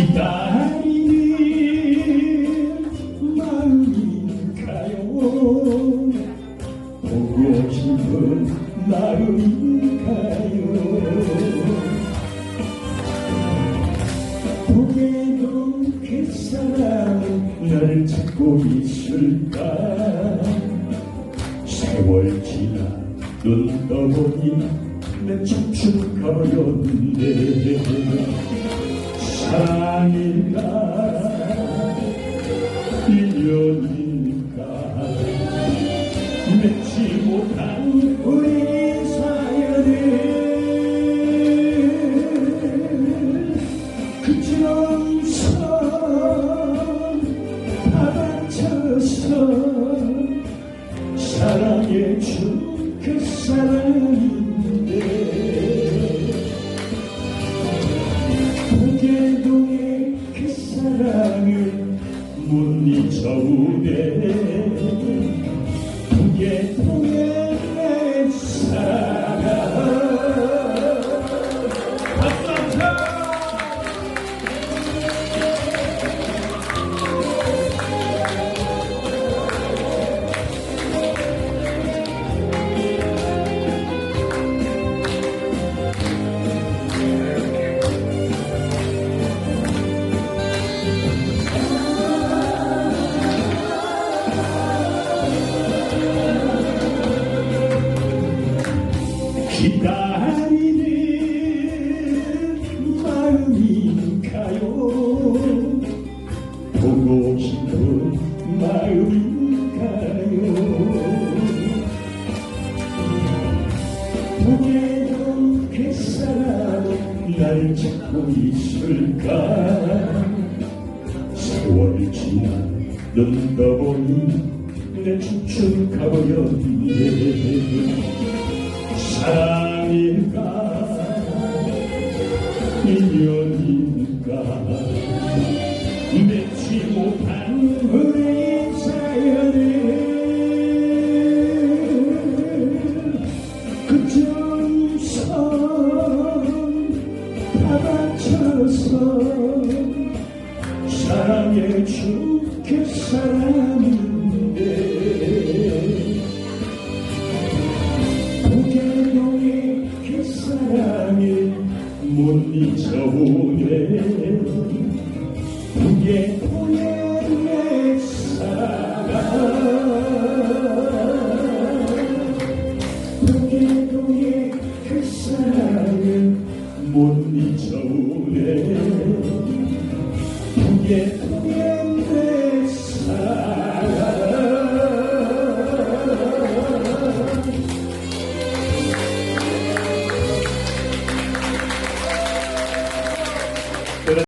기다리는 마음인가요 보고 싶은 마음인가요 보게도 그 사람은 나를 찾고 있을까 세월 지나 눈 떠보니 내 청춘 가버렸네 사랑일까 인연 못 잊어오네 고개동의 보고 싶은 마음인가요 보게도 그 사람은 나를 찾고 있을까 세월 지나 눈 떠보니 내 춤춘 가버렸네 사랑일까 인연 사랑해준 그 사람인데. 고개동의 그 사랑을 못 잊어오네. 고개동의 내 사랑 고개동의 그 사랑을 못 잊어오네